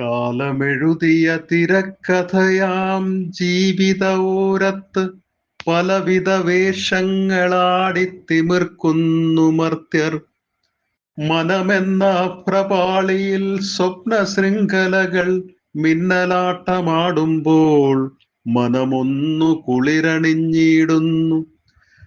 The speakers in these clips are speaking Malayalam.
കാലമെഴുതിയ തിരക്കഥയാം ജീവിതോരത്ത് പലവിധ വേഷങ്ങളാടിത്തിമിർക്കുന്നു മർത്യർ. മനമെന്ന പ്രപാളിയിൽ സ്വപ്ന ശൃംഖലകൾ മിന്നലാട്ടമാടുമ്പോൾ മനമൊന്നു കുളിരണിഞ്ഞിടുന്നു.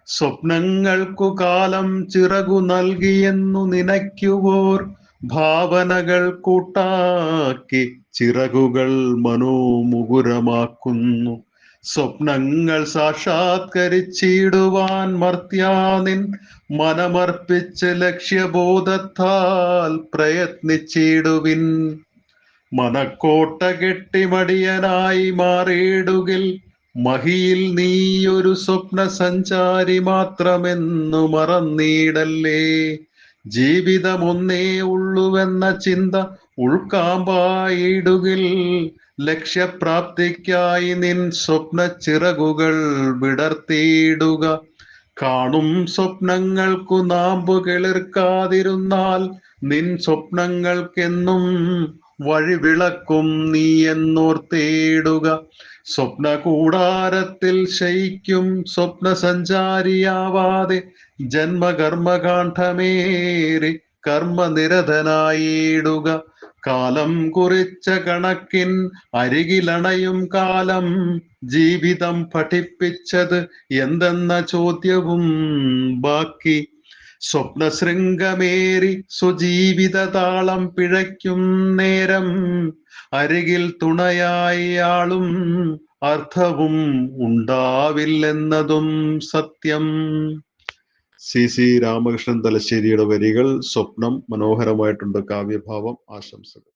സ്വപ്നങ്ങൾക്കു കാലം ചിറകു നൽകിയെന്നു നനയ്ക്കുവോർ ഭാവനകൾ കൂട്ടാക്കി ചിറകുകൾ മനോമുകുരമാക്കുന്നു. സ്വപ്നങ്ങൾ സാക്ഷാത്കരിച്ചിടുവാൻ മർത്യാനിൻ മനമർപ്പിച്ച് ലക്ഷ്യബോധത്താൽ പ്രയത്നിച്ചിടുവിൻ. മനക്കോട്ട കെട്ടിമടിയനായി മാറിയിടുകിൽ മഹിയിൽ നീയൊരു സ്വപ്ന സഞ്ചാരി മാത്രമെന്നു മറന്നീടല്ലേ. ജീവിതമൊന്നേ ഉള്ളുവെന്ന ചിന്ത ഉൾക്കാമ്പായിടുകിൽ ലക്ഷ്യപ്രാപ്തിക്കായി നിൻ സ്വപ്ന ചിറകുകൾ വിടർത്തിയിടുക. കാണും സ്വപ്നങ്ങൾക്കു നാമ്പു കിളിർക്കാതിരുന്നാൽ നിൻ സ്വപ്നങ്ങൾക്കെന്നും വഴിവിളക്കും നീ എന്നോർത്തേടുക. സ്വപ്ന കൂടാരത്തിൽ ശയിക്കും സ്വപ്ന സഞ്ചാരിയാവാതെ ജന്മകർമ്മകാന്ഡമേറി കർമ്മനിരതനായിടുക. കാലം കുറിച്ച കണക്കിൻ അരികിലണയും കാലം ജീവിതം പഠിപ്പിച്ചത് എന്തെന്ന ചോദ്യവും ബാക്കി സ്വപ്നശൃംഗമേറി സ്വജീവിത താളം പിഴയ്ക്കും നേരം. അരികിൽ തുണയായി ആളും അർത്ഥവും ഉണ്ടാവില്ലെന്നതും സത്യം. സി. സി. രാമകൃഷ്ണൻ തലശ്ശേരിയുടെ വരികൾ സ്വപ്നം മനോഹരമായിട്ടുണ്ട്. കാവ്യഭാവം ആശംസകൾ.